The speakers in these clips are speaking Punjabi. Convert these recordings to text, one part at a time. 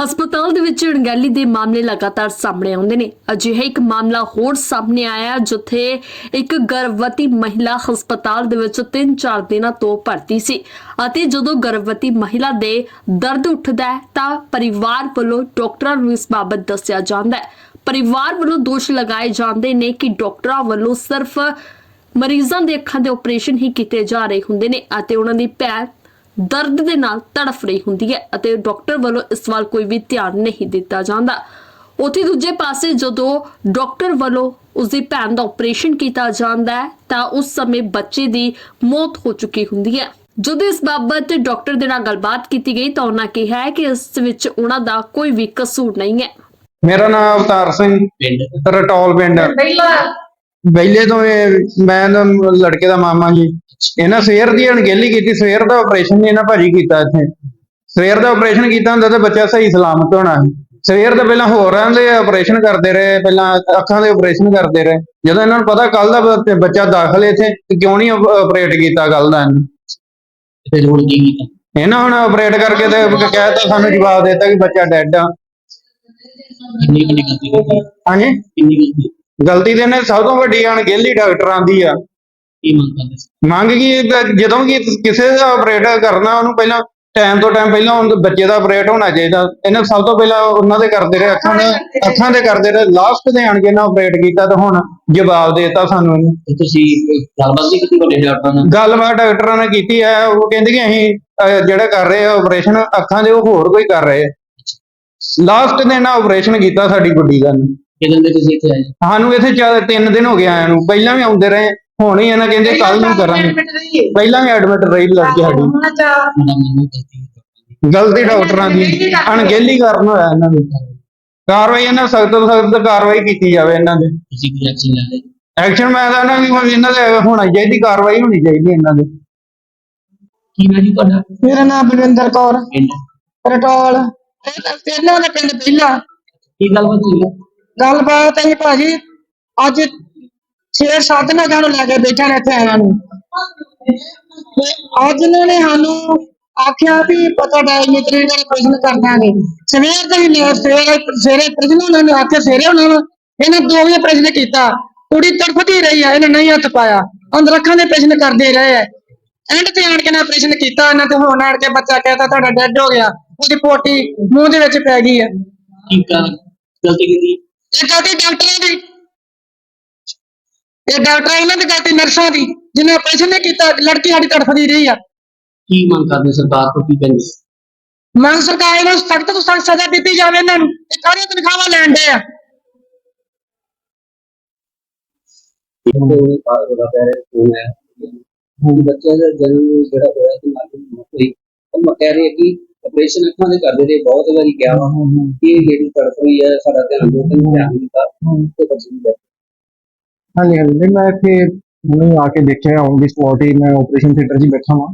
ਹਸਪਤਾਲ ਦੇ ਵਿੱਚ ਅਣਗਹਿਲੀ ਦੇ ਮਾਮਲੇ ਲਗਾਤਾਰ ਸਾਹਮਣੇ ਆਉਂਦੇ ਨੇ। ਅਜਿਹਾ ਇੱਕ ਮਾਮਲਾ ਹੋਰ ਸਾਹਮਣੇ ਆਇਆ ਜਿੱਥੇ ਇੱਕ ਗਰਭਵਤੀ ਮਹਿਲਾ ਹਸਪਤਾਲ ਦੇ ਵਿੱਚ 3-4 ਦਿਨਾਂ ਤੋਂ ਭਰਤੀ ਸੀ ਅਤੇ ਜਦੋਂ ਗਰਭਵਤੀ ਮਹਿਲਾ ਦੇ ਦਰਦ ਉੱਠਦਾ ਹੈ, ਤਾਂ ਪਰਿਵਾਰ ਵੱਲੋਂ ਡਾਕਟਰਾਂ ਨੂੰ ਇਸ ਬਾਬਤ ਦੱਸਿਆ ਜਾਂਦਾ ਹੈ। ਪਰਿਵਾਰ ਵੱਲੋਂ ਦੋਸ਼ ਲਗਾਏ ਜਾਂਦੇ ਨੇ ਕਿ ਡਾਕਟਰਾਂ ਵੱਲੋਂ ਸਿਰਫ ਮਰੀਜ਼ਾਂ ਦੇ ਅੱਖਾਂ ਦੇ ਆਪਰੇਸ਼ਨ ਹੀ ਕੀਤੇ ਜਾ ਰਹੇ ਹੁੰਦੇ ਨੇ ਅਤੇ ਉਹਨਾਂ ਦੀ ਭੈਣ ਦਰਦ ਦੇ ਨਾਲ ਤੜਫ ਰਹੀ ਹੁੰਦੀ ਹੈ ਅਤੇ ਡਾਕਟਰ ਵੱਲੋਂ ਇਸ ਵੱਲ ਕੋਈ ਵੀ ਧਿਆਨ ਨਹੀਂ ਦਿੱਤਾ ਜਾਂਦਾ। ਉਥੇ ਦੂਜੇ ਪਾਸੇ ਜਦੋਂ ਡਾਕਟਰ ਵੱਲੋਂ ਉਸ ਦੀ ਭੈਣ ਦਾ ਆਪਰੇਸ਼ਨ ਕੀਤਾ ਜਾਂਦਾ ਹੈ ਤਾਂ ਉਸ ਸਮੇਂ ਬੱਚੇ ਦੀ ਮੌਤ ਹੋ ਚੁੱਕੀ ਹੁੰਦੀ ਹੈ। ਜਦੋਂ ਇਸ ਬਾਬਤ ਡਾਕਟਰ ਦੇ ਨਾਲ ਗੱਲਬਾਤ ਕੀਤੀ ਗਈ ਤਾਂ ਉਹਨਾਂ ਕਿਹਾ ਹੈ ਕਿ ਇਸ ਵਿੱਚ ਉਹਨਾਂ ਦਾ ਕੋਈ ਵੀ ਕਸੂਰ ਨਹੀਂ ਹੈ। ਮੇਰਾ ਨਾਮ ਅਵਤਾਰ ਸਿੰਘ ਪਿੰਡ? ਰਟੌਲ ਪਿੰਡ। ਬੈਲੇ ਤੋਂ ਇਹ ਮੈਂ ਤਾਂ ਲੜਕੇ ਦਾ ਮਾਮਾ ਜੀ। ਇਹਨਾਂ ਸਵੇਰ ਦੀ ਅਣਗਹਿਲੀ ਕੀਤੀ ਸਵੇਰ ਦਾ ਆਪਰੇਸ਼ਨ ਨਹੀਂ ਇਹਨਾਂ ਭਾਜੀ ਕੀਤਾ ਇੱਥੇ। ਸਵੇਰ ਦਾ ਆਪਰੇਸ਼ਨ ਕੀਤਾ ਹੁੰਦਾ ਤਾਂ ਬੱਚਾ ਸਹੀ ਸਲਾਮਤ ਹੋਣਾ ਸੀ। ਸਵੇਰ ਦਾ ਪਹਿਲਾਂ ਹੋਰਾਂ ਦੇ ਆਪਰੇਸ਼ਨ ਕਰਦੇ ਰਹੇ ਪਹਿਲਾਂ ਅੱਖਾਂ ਦੇ ਆਪਰੇਸ਼ਨ ਕਰਦੇ ਰਹੇ। ਜਦੋਂ ਇਹਨਾਂ ਨੂੰ ਪਤਾ ਕੱਲ ਦਾ ਬੱਚਾ ਦਾਖਲ ਇੱਥੇ ਕਿਉਂ ਨਹੀਂ ਆਪਰੇਟ ਕੀਤਾ ਕੱਲ ਦਾ ਇਹਨੂੰ? ਫਿਰ ਹੁਣ ਕੀ ਕੀਤਾ? ਇਹਨਾਂ ਹੁਣ ਆਪਰੇਟ ਕਰਕੇ ਤੇ ਕਹਿਤਾ ਸਾਨੂੰ ਜਵਾਬ ਦਿੱਤਾ ਕਿ ਬੱਚਾ ਡੈੱਡ ਆ। ਕਿੰਨੀ ਕਿੰਨੀ ਗਲਤੀ ਕੀਤੀ ਹਾਂਜੀ? ਕਿੰਨੀ ਗਲਤੀ ਗਲਤੀ ਤੇ ਇਹਨੇ ਸਭ ਤੋਂ ਵੱਡੀ ਅਣਗਹਿਲੀ ਡਾਕਟਰਾਂ ਦੀ ਆ। ਕੀ ਮੰਗ ਕਰਦੇ ਸੀ? ਮੰਗ ਕੀ ਜਦੋਂ ਕਿ ਕਿਸੇ ਦਾ ਆਪਰੇਟ ਕਰਨਾ ਉਹਨੂੰ ਪਹਿਲਾਂ ਟਾਈਮ ਤੋਂ ਟਾਈਮ ਪਹਿਲਾਂ ਉਹਦੇ ਬੱਚੇ ਦਾ ਆਪਰੇਟ ਹੋਣਾ ਚਾਹੀਦਾ। ਇਹਨੇ ਸਭ ਤੋਂ ਪਹਿਲਾਂ ਉਹਨਾਂ ਦੇ ਕਰਦੇ ਰਹੇ ਅੱਖਾਂ ਦੇ ਅੱਖਾਂ ਦੇ ਕਰਦੇ ਰਹੇ ਲਾਸਟ ਦੇ ਆਣ ਕੇ ਨਾ ਆਪਰੇਟ ਕੀਤਾ ਤਾਂ ਹੁਣ ਜਵਾਬ ਦੇਤਾ ਸਾਨੂੰ ਇਹਨੇ। ਤੇ ਤੁਸੀਂ ਗੱਲਬਾਤ ਨਹੀਂ ਕੀਤੀ ਵੱਡੇ ਡਾਕਟਰਾਂ ਨਾਲ? ਗੱਲਬਾਤ ਡਾਕਟਰਾਂ ਨੇ ਕੀਤੀ ਹੈ ਉਹ ਕਹਿੰਦੇ ਕਿ ਅਸੀਂ ਅਹ, ਜਿਹੜਾ ਕਰ ਰਹੇ ਆ ਆਪਰੇਸ਼ਨ ਅੱਖਾਂ ਦੇ ਉਹ ਹੋਰ ਕੋਈ ਕਰ ਰਹੇ ਲਾਸਟ ਦੇ ਨਾਲ ਆਪਰੇਸ਼ਨ ਕੀਤਾ ਸਾਡੀ ਗੁੱਡੀ ਦਾ ਨੇ। ਕਿਦੋਂ ਦੇ ਤੁਸੀਂ ਇੱਥੇ ਆਏ ਸਾਨੂੰ ਇੱਥੇ ਚਾਰ ਤਿੰਨ ਦਿਨ ਹੋ ਗਏ ਆਇਆਂ ਨੂੰ। ਪਹਿਲਾਂ ਵੀ ਆਉਂਦੇ ਰਹੇ ਹੁਣ ਹੀ ਇਹਨਾਂ ਕਹਿੰਦੇ ਕੱਲ ਨੂੰ ਕਰਾਂਗੇ। ਪਹਿਲਾਂ ਵੀ ਐਡਮਿਟ ਰਹੀ ਲੜਕੀ ਸਾਡੀ। ਤੁਹਾਡਾ ਮੰਨੋ ਗਲਤੀ ਹੈ ਗਲਤੀ ਡਾਕਟਰਾਂ ਦੀ। ਅਣਗਹਿਲੀ ਕਾਰਨ ਹੋਇਆ ਇਹਨਾਂ ਦੀ ਕਾਰਵਾਈ ਇਹਨਾਂ ਸਖਤ ਤੋਂ ਸਖਤ ਕਾਰਵਾਈ ਕੀਤੀ ਜਾਵੇ ਇਹਨਾਂ ਦੇ। ਤੁਸੀਂ ਕੀ ਐਕਸ਼ਨ ਲੈ ਰਹੇ ਐਕਸ਼ਨ ਮੈਂ ਤਾਂ ਨਾ ਵੀ ਹੁਣ ਇਹਨਾਂ ਦੇ ਹੋਣਾ ਚਾਹੀਦੀ ਕਾਰਵਾਈ ਹੋਣੀ ਚਾਹੀਦੀ ਇਹਨਾਂ ਦੇ। ਕੀ ਮੈਂ ਜੀ ਤੁਹਾਡਾ? ਮੇਰਾ ਨਾਮ ਬਲਵਿੰਦਰ ਕੌਰ। ਪਿੰਡ। ਰਟੋਲ। ਇਹਨਾਂ ਦਾ ਪਿੰਡ ਪਹਿਲਾ। ਕੀ ਗੱਲਬਾਤ ਹੋਈ? ਹੈ ਗੱਲਬਾਤ ਹੈ ਭਾਜੀ, ਅੱਜ 6-7 ਦਿਨਾਂ ਜਾਣੋ ਲੈ ਕੇ ਬੈਠਾ ਨੇ ਇੱਥੇ ਆਇਆ ਨੂੰ। ਤੇ ਅੱਜ ਇਹਨਾਂ ਨੇ ਸਾਨੂੰ ਆਖਿਆ ਵੀ ਪਤਾ ਡਾਇਮੀਟਰੀ ਦਾ ਪ੍ਰਸ਼ਨ ਕਰ ਦਾਂਗੇ। ਸਵੇਰ ਦੇ ਹੀ ਸਵੇਰੇ ਸਵੇਰੇ ਪ੍ਰਸ਼ਨ ਉਹਨਾਂ ਨੇ ਆਖਿਆ, ਸਵੇਰੇ ਉਹਨਾਂ ਨੂੰ, ਇਹਨਾਂ ਦੋ ਵੀ ਪ੍ਰਸ਼ਨ ਕੀਤਾ। ਕੁੜੀ ਤੜਫਦੀ ਰਹੀ ਆ, ਇਹਨੇ ਨਹੀਂ ਹੱਥ ਪਾਇਆ। ਅੰਦਰ ਅੱਖਾਂ ਦੇ ਪ੍ਰਸ਼ਨ ਕਰਦੇ ਰਹੇ ਆ। ਐਂਡ ਤੇ ਆਣ ਕੇ ਨਾ ਆਪਰੇਸ਼ਨ ਕੀਤਾ, ਇਹਨਾਂ ਤੇ ਹੁਣ ਆਣ ਕੇ ਬੱਚਾ ਕਹਿੰਦਾ ਤੁਹਾਡਾ ਡੈਡ ਹੋ ਗਿਆ। ਉਹਦੀ ਪੋਟੀ ਮੂੰਹ ਦੇ ਵਿੱਚ ਪੈ ਗਈ ਆ। ਕੀ ਕਾਰਨ? ਗਲਤੀ ਕੀਤੀ? ਇਹ ਗਲਤੀ ਡਾਕਟਰਾਂ ਦੀ। ਇਹ ਡਾਕਟਰ ਇਹਨਾਂ ਦੀ ਗਲਤੀ ਨਰਸਾਂ ਦੀ ਜਿਹਨੇ ਆਪਰੇਸ਼ਨ ਨਹੀਂ ਕੀਤਾ ਲੜਕੀ ਸਾਡੀ ਤੜਫਦੀ ਰਹੀ ਆ। ਕੀ ਮੰਗ ਕਰਦੇ ਸਰਕਾਰ ਤੋਂ ਕੀ ਕਹਿੰਦੇ? ਮੰਗ ਸਰਕਾਰ ਇਹਨਾਂ ਨੂੰ ਸਖਤ ਤੋਂ ਸਖਤ ਸਜ਼ਾ ਦਿੱਤੀ ਜਾਵੇ ਇਹਨਾਂ ਨੂੰ ਇਹ ਕਾਹਦੀਆਂ ਤਨਖਾਹਾਂ ਲੈਣ ਦੇ ਆ। ਹੁਣ ਬੱਚੇ ਦਾ ਜਨਮ ਜਿਹੜਾ ਹੋਇਆ ਤੇ ਮੌਤ ਹੋਈ ਉਹ ਕਹਿ ਰਹੀ ਕਿ ਆਪਰੇਸ਼ਨ ਅੱਖਾਂ ਦੇ ਕਰਦੇ ਰਹੇ ਬਹੁਤ ਵਾਰੀ ਗਿਆ ਵਾ ਇਹ ਜਿਹੜੀ ਤੜਫ ਰਹੀ ਹੈ ਸਾਡਾ ਧਿਆਨ ਦੋ ਤਿੰਨ ਧਿਆਨ ਦਿੱਤਾ ਤੇ ਬੱਚੇ death ਹਾਂਜੀ ਹਾਂਜੀ। ਨਹੀਂ, ਮੈਂ ਇੱਥੇ ਹੁਣੇ ਆ ਕੇ ਦੇਖਿਆ ਔਨ ਦੀ ਸਪੌਟ ਹੀ ਮੈਂ ਆਪਰੇਸ਼ਨ ਥੀਏਟਰ 'ਚ ਬੈਠਾ ਹਾਂ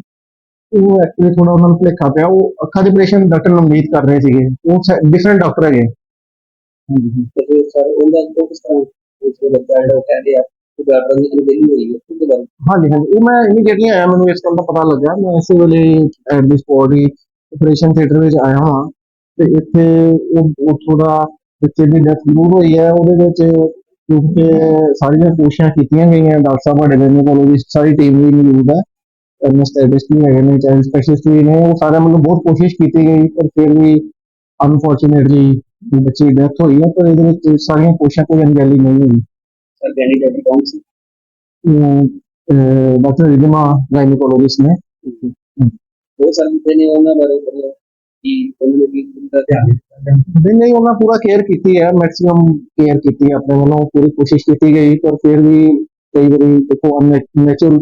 ਉਹ ਐਕਚੁਅਲੀ ਥੋੜਾ ਉਹਨਾਂ ਨੂੰ ਭੁਲੇਖਾ ਪਿਆ। ਉਹ ਅੱਖਾਂ ਦੇ ਆਪਰੇਸ਼ਨ ਡਾਕਟਰ ਨਵਨੀਤ ਕਰ ਰਹੇ ਸੀਗੇ। ਉਹ ਡਿਫਰੈਂਟ ਡਾਕਟਰ ਹੈਗੇ। ਹਾਂਜੀ। ਤੇ ਸਰ ਉਹਦਾ ਤੋਂ ਕਿਸ ਤਰ੍ਹਾਂ ਉਸ ਦੇ ਬੱਚਾ ਜਿਹੜਾ ਕਹਿੰਦੇ ਆ ਕਿ ਡਾਕਟਰ ਦੀ ਅਣਗਹਿਲੀ ਹੋਈ ਹੈ ਉਹਦੇ ਬਾਰੇ। ਹਾਂਜੀ ਹਾਂਜੀ। ਉਹ ਮੈਂ ਇਮੀਡੀਏਟਲੀ ਆਇਆ ਮੈਨੂੰ ਇਸ ਗੱਲ ਦਾ ਪਤਾ ਲੱਗਾ ਮੈਂ ਇਸੇ ਵੇਲੇ ਐਟ ਦੀ ਸਪੌਟ ਹੀ ਆਪਰੇਸ਼ਨ ਥੀਏਟਰ ਵਿੱਚ ਆਇਆ ਹਾਂ ਤੇ ਇੱਥੇ ਉਹ ਉੱਥੋਂ ਦਾ ਬੱਚੇ ਦੀ ਡੈਥ ਜ਼ਰੂਰ ਹੋਈ ਹੈ ਉਹਦੇ ਵਿੱਚ ਕਿਉਂਕਿ ਸਾਰੀਆਂ ਕੋਸ਼ਿਸ਼ਾਂ ਕੀਤੀਆਂ ਗਈਆਂ ਡਾਕਟਰ ਸਾਹਿਬ ਸਾਡੇ ਦੇ ਕੋਲ ਵੀ ਸਾਰੀ ਟੀਮ ਵੀ ਮੌਜੂਦ ਹੈ ਐਨਸਟੈਟਿਸਟ ਵੀ ਹੈਗੇ ਨੇ ਚਾਈਲਡ ਸਪੈਸ਼ਲਿਸਟ ਵੀ ਨੇ ਉਹ ਸਾਰਿਆਂ ਵੱਲੋਂ ਬਹੁਤ ਕੋਸ਼ਿਸ਼ ਕੀਤੀ ਗਈ ਪਰ ਫਿਰ ਵੀ ਅਨਫੋਰਚੂਨੇਟਲੀ ਬੱਚੇ ਦੀ ਡੈਥ ਹੋਈ ਹੈ ਪਰ ਇਹਦੇ ਵਿੱਚ ਸਾਰੀਆਂ ਕੋਸ਼ਿਸ਼ਾਂ ਕੋਈ ਅਣਗਹਿਲੀ ਨਹੀਂ ਹੋਈ। ਸਰ ਡੈਡੀ ਕੌਣ ਸੀ? ਡਾਕਟਰ ਰਿਦਮਾ ਗਾਇਨੋਕੋਲੋਜਿਸਟ ਨੇ। ਉਹ ਸਰ ਨੇ ਉਹਨਾਂ ਬਾਰੇ ਬੋਲਿਆ ਕਿ ਉਹਨਾਂ ਨੇ ਵੀ ਉਹਦਾ ਧਿਆਨ ਦਿੱਤਾ ਨਹੀਂ ਨਹੀਂ, ਉਹਨਾਂ ਪੂਰਾ ਕੇਅਰ ਕੀਤੀ ਹੈ ਮੈਕਸਿਮਮ ਕੇਅਰ ਕੀਤੀ ਹੈ ਆਪਣੇ ਵੱਲੋਂ, ਪੂਰੀ ਕੋਸ਼ਿਸ਼ ਕੀਤੀ ਗਈ, ਪਰ ਫਿਰ ਵੀ ਕਈ ਵਾਰੀ ਦੇਖੋ ਨੈਚੁਰਲ